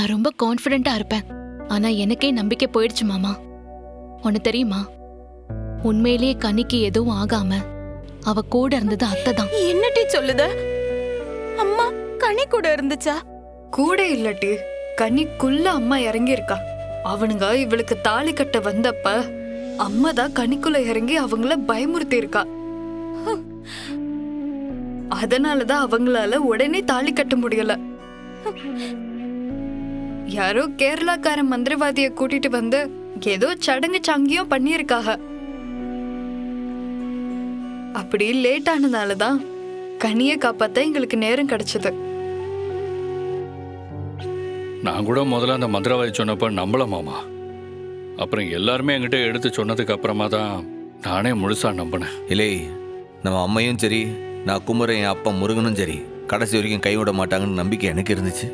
நான் ரொம்ப கான்ஃபிடென்ட்டா இருப்பேன். ஆனா எனக்கே நம்பிக்கை போயிடுச்சு மாமா. உனக்கு தெரியுமா? உண்மையிலேயே கனிக்கு எதுவும் ஆகாம அவ கூட இருந்தது அத்தை தான். என்னட்டி சொல்லுத? அம்மா கனி கூட இருந்துச்சா? கூட இல்லட்டி. கனிக்குள்ள அம்மா இறங்கி இருக்கா அவனுங்க இவளுக்கு தாலி கட்ட வந்தப்ப அம்மா தான் கனிக்குள்ள இறங்கி அவங்கள பயமுறுத்தி இருக்கா அதனாலதான் அவங்களால உடனே தாலி கட்ட முடியல. யாரோ கேரளாக்கார மந்திரவாதிய கூட்டிட்டு வந்து ஏதோ சடங்கு சங்கியம் பண்ணியிருக்காக. அப்படி லேட் ஆனதாலதான் கனியை காப்பாத்த எங்களுக்கு நேரம் கிடைச்சது. நான் கூட முதல்ல அந்த மந்திரவாதி சொன்னப்ப நம்பல மாமா. அப்புறம் எல்லாருமே என்கிட்ட எடுத்து சொன்னதுக்கு அப்புறமா தான் நானே முழுசா நம்பினேன். இல்லை நம்ம அம்மையும் சரி நான் குமரன் என் அப்பா முருகனும் சரி கடைசி வரைக்கும் கைவிட மாட்டாங்கன்னு நம்பிக்கை எனக்கு இருந்துச்சு.